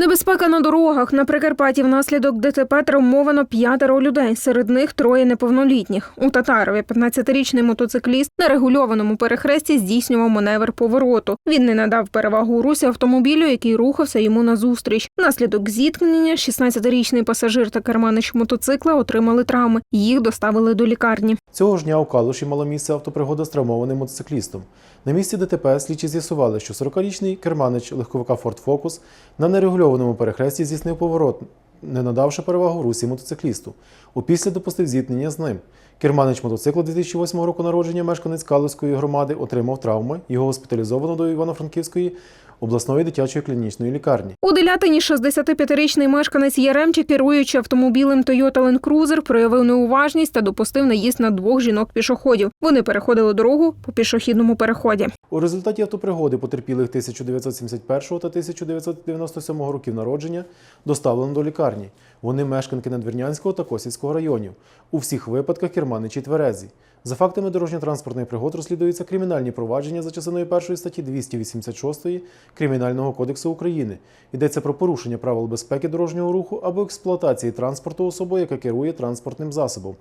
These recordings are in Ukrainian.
Небезпека на дорогах на Прикарпатті внаслідок ДТП травмовано п'ятеро людей. Серед них троє неповнолітніх. У Татарові 15-річний мотоцикліст на регульованому перехресті здійснював маневр повороту. Він не надав перевагу русі автомобілю, який рухався йому назустріч. Внаслідок зіткнення 16-річний пасажир та керманич мотоцикла отримали травми. Їх доставили до лікарні. Цього ж дня у Калуші мала місце автопригода з травмованим мотоциклістом. На місці ДТП слідчі з'ясували, що 40-річний керманич легковика Ford Focus на нерегульованому перехресті здійснив поворот, не надавши перевагу русі мотоциклісту. Опісля допустив зіткнення з ним. Керманич мотоциклу 2008 року народження, мешканець Калуської громади, отримав травми. Його госпіталізовано до Івано-Франківської обласної дитячої клінічної лікарні. У Делятині 65-річний мешканець Яремчі, керуючи автомобілем Toyota Land Cruiser, проявив неуважність та допустив наїзд на двох жінок-пішоходів. Вони переходили дорогу по пішохідному переході. У результаті автопригоди потерпілих 1971 та 1997 років народження доставлено до лікарні. Вони мешканки Надвірнянського та Косівського районів. У всіх випадках керманичі тверезі. За фактами дорожньо-транспортних пригод розслідуються кримінальні провадження за частиною першої статті 286 Кримінального кодексу України. Йдеться про порушення правил безпеки дорожнього руху або експлуатації транспорту особою, яка керує транспортним засобом.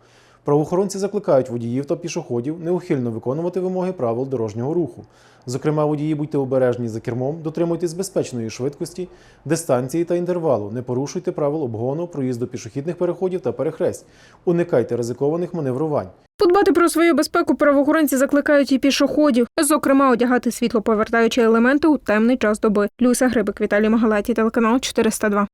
Правоохоронці закликають водіїв та пішоходів неухильно виконувати вимоги правил дорожнього руху. Зокрема, водії будьте обережні за кермом, дотримуйтесь безпечної швидкості, дистанції та інтервалу, не порушуйте правил обгону, проїзду пішохідних переходів та перехресть, уникайте ризикованих маневрувань. Подбати про свою безпеку правоохоронці закликають і пішоходів, зокрема, одягати світлоповертаючі елементи у темний час доби. Люся Грибик, Віталій Магалаті, телеканал 402.